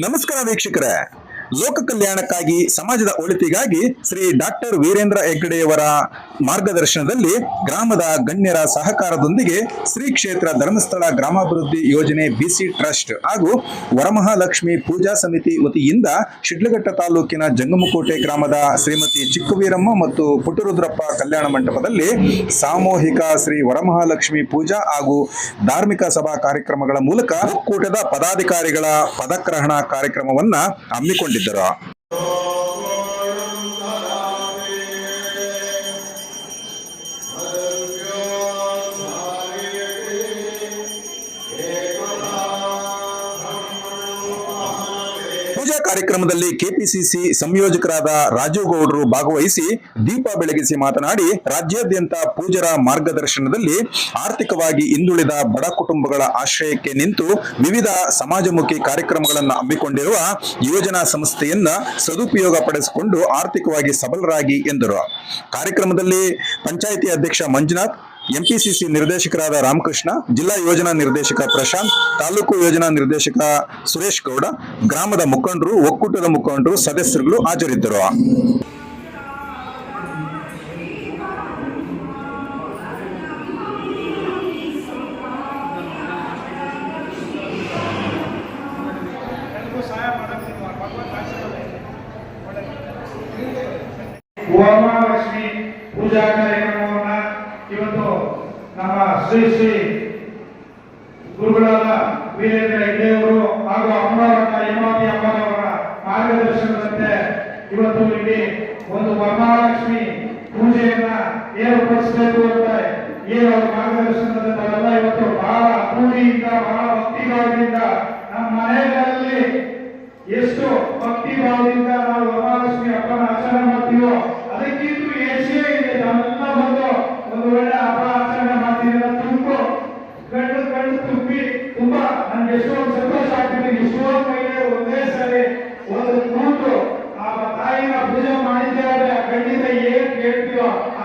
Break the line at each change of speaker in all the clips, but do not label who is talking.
ನಮಸ್ಕಾರ ವೀಕ್ಷಕರೇ ಲೋಕ ಕಲ್ಯಾಣಕ್ಕಾಗಿ, ಸಮಾಜದ ಒಳಿತಿಗಾಗಿ ಶ್ರೀ ಡಾಕ್ಟರ್ ವೀರೇಂದ್ರ ಹೆಗ್ಗಡೆಯವರ ಮಾರ್ಗದರ್ಶನದಲ್ಲಿ ಗ್ರಾಮದ ಗಣ್ಯರ ಸಹಕಾರದೊಂದಿಗೆ ಶ್ರೀ ಕ್ಷೇತ್ರ ಧರ್ಮಸ್ಥಳ ಗ್ರಾಮಾಭಿವೃದ್ಧಿ ಯೋಜನೆ ಬಿಸಿ ಟ್ರಸ್ಟ್ ಹಾಗೂ ವರಮಹಾಲಕ್ಷ್ಮಿ ಪೂಜಾ ಸಮಿತಿ ವತಿಯಿಂದ ಶಿಡ್ಲಘಟ್ಟ ತಾಲೂಕಿನ ಜಂಗಮಕೋಟೆ ಗ್ರಾಮದ ಶ್ರೀಮತಿ ಚಿಕ್ಕವೀರಮ್ಮ ಮತ್ತು ಪುಟ್ಟರುದ್ರಪ್ಪ ಕಲ್ಯಾಣ ಮಂಟಪದಲ್ಲಿ ಸಾಮೂಹಿಕ ಶ್ರೀ ವರಮಹಾಲಕ್ಷ್ಮಿ ಪೂಜಾ ಹಾಗೂ ಧಾರ್ಮಿಕ ಸಭಾ ಕಾರ್ಯಕ್ರಮಗಳ ಮೂಲಕ ಒಕ್ಕೂಟದ ಪದಾಧಿಕಾರಿಗಳ ಪದಗ್ರಹಣ ಕಾರ್ಯಕ್ರಮವನ್ನ ಹಮ್ಮಿಕೊಂಡಿದ್ದರು ಪೂಜಾ ಕಾರ್ಯಕ್ರಮದಲ್ಲಿ ಕೆಪಿಸಿಸಿ ಸಂಯೋಜಕರಾದ ರಾಜು ಗೌಡರು ಭಾಗವಹಿಸಿ ದೀಪ ಬೆಳಗಿಸಿ ಮಾತನಾಡಿ, ರಾಜ್ಯಾದ್ಯಂತ ಪೂಜರ ಮಾರ್ಗದರ್ಶನದಲ್ಲಿ ಆರ್ಥಿಕವಾಗಿ ಹಿಂದುಳಿದ ಬಡ ಕುಟುಂಬಗಳ ಆಶ್ರಯಕ್ಕೆ ನಿಂತು ವಿವಿಧ ಸಮಾಜಮುಖಿ ಕಾರ್ಯಕ್ರಮಗಳನ್ನು ಹಮ್ಮಿಕೊಂಡಿರುವ ಯೋಜನಾ ಸಂಸ್ಥೆಯನ್ನ ಸದುಪಯೋಗ ಪಡಿಸಿಕೊಂಡು ಆರ್ಥಿಕವಾಗಿ ಸಬಲರಾಗಿ ಎಂದರು. ಕಾರ್ಯಕ್ರಮದಲ್ಲಿ ಪಂಚಾಯಿತಿ ಅಧ್ಯಕ್ಷ ಮಂಜುನಾಥ್ ಎಂಪಿಸಿಸಿ ನಿರ್ದೇಶಕರಾದ ರಾಮಕೃಷ್ಣ, ಜಿಲ್ಲಾ ಯೋಜನಾ ನಿರ್ದೇಶಕ ಪ್ರಶಾಂತ್, ತಾಲೂಕು ಯೋಜನಾ ನಿರ್ದೇಶಕ ಸುರೇಶ್ ಗೌಡ, ಗ್ರಾಮದ ಮುಖಂಡರು, ಒಕ್ಕೂಟದ ಮುಖಂಡರು, ಸದಸ್ಯರುಗಳು ಹಾಜರಿದ್ದರು.
ಪೂಜಾ ಕಾರ್ಯಕ್ರಮವನ್ನ ಇವತ್ತು ನಮ್ಮ ಶ್ರೀ ಶ್ರೀ ಗುರುಗಳಾದ ವೀರೇಂದ್ರ ಹೆಗ್ಡೆಯವರು ಹಾಗೂ ಅಮ್ಮನವರ ಹೇಮಾವತಿ ಅಮ್ಮನವರ ಮಾರ್ಗದರ್ಶನದಂತೆ ಇವತ್ತು ಇಲ್ಲಿ ಒಂದು ವರಮಹಾಲಕ್ಷ್ಮಿ ಪೂಜೆಯನ್ನ ಏರ್ಪಡಿಸಬೇಕು ಅಂತ ಏನು ಅವರ ಮಾರ್ಗದರ್ಶನದಲ್ಲಿ ನಾವೆಲ್ಲ ಇವತ್ತು ಬಹಳ ಪೂಜೆಯಿಂದ ಬಹಳ ಭಕ್ತಿಭಾವದಿಂದ ನಮ್ಮ ಮನೆಗಳಲ್ಲಿ ಎಷ್ಟು ಭಕ್ತಿ ಭಾವದಿಂದ ನಾವು ವರಮಹಾಲಕ್ಷ್ಮಿ ಹಬ್ಬನ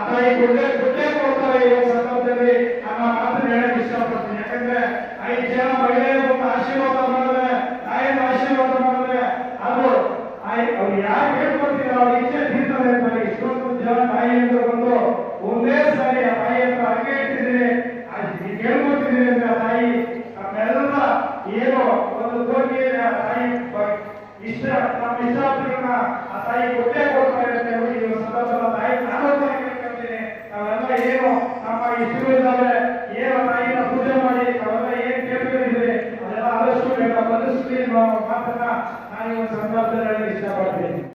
ಕೇಳ್ತೀವೋ ಈ ಗುಡ್ಡೆ ಕೊಟ್ಟೆ ಕೊಡ್ತಾರೆ ಈ ಸಂದರ್ಭದಲ್ಲಿ ನಮ್ಮ ಮಾತನ್ನು ಹೇಳಕ್ ಇಷ್ಟಪಡ್ತೀನಿ. ಯಾಕಂದ್ರೆ ಐದು ಜನ ಮಹಿಳೆಯರು ಆಶೀರ್ವಾದ ಮಾಡಿದ್ರೆ ತಾಯಿನ ಆಶೀರ್ವಾದ ಮಾಡಿದ್ರೆ ಅದು ಅವ್ರು ಯಾರು ಹೇಳ್ಕೊಡ್ತೀರ ಅವ್ರ ಇಚ್ಛೆ ತೀರ್ತಾರೆ ಅಂತಾರೆ ಇಷ್ಟೊಂದು ಜನ ತಾಯಿ ಅಂತ ಬಂದು ಒಂದೇ ಸಾರಿ ಆ ತಾಯಿ ಅಂತ ಅರ್ಕೆ ಇಟ್ಟಿದ್ರೆ ಕೇಳ್ಕೊತಿದ್ದೀರಿ ಅಂತ ತಾಯಿ ನಮ್ಮೆಲ್ಲ ಏನು ಒಂದು ಕೋಟಿ ತಾಯಿ ಇಷ್ಟ, ನಮ್ಮ ಇಷ್ಟ ಆ ತಾಯಿ ಕೊಟ್ಟೆ ಕೊಡ್ತಾರೆ ಅಂತ ಹೇಳಿ ಈ ಒಂದು ಸಂದರ್ಭದಲ್ಲಿ ಆ ತಾಯಿ ನಾನು ಅಂತ ಕೇಳ್ಕೊಳ್ತೀನಿ ನಾವೆಲ್ಲ ಏನು ನಮ್ಮ ಇಷ್ಟಗಳಿದ್ದಾವೆ ಏನು ತಾಯಿನ ಪೂಜೆ ಮಾಡಿ ನಾವೆಲ್ಲ ಏನ್ ಕೇಳ್ಕೊಂಡಿದ್ದೀವಿ ಅದೆಲ್ಲ ಆದಷ್ಟು ಬೇಗ ಬಂದಿಸ್ತೀವಿ ಅನ್ನೋ ಮಾತನ್ನ ನಾನು ಈ ಒಂದು ಸಂದರ್ಭದಲ್ಲಿ ಹೇಳಕ್ಕೆ ಇಷ್ಟಪಡ್ತೀನಿ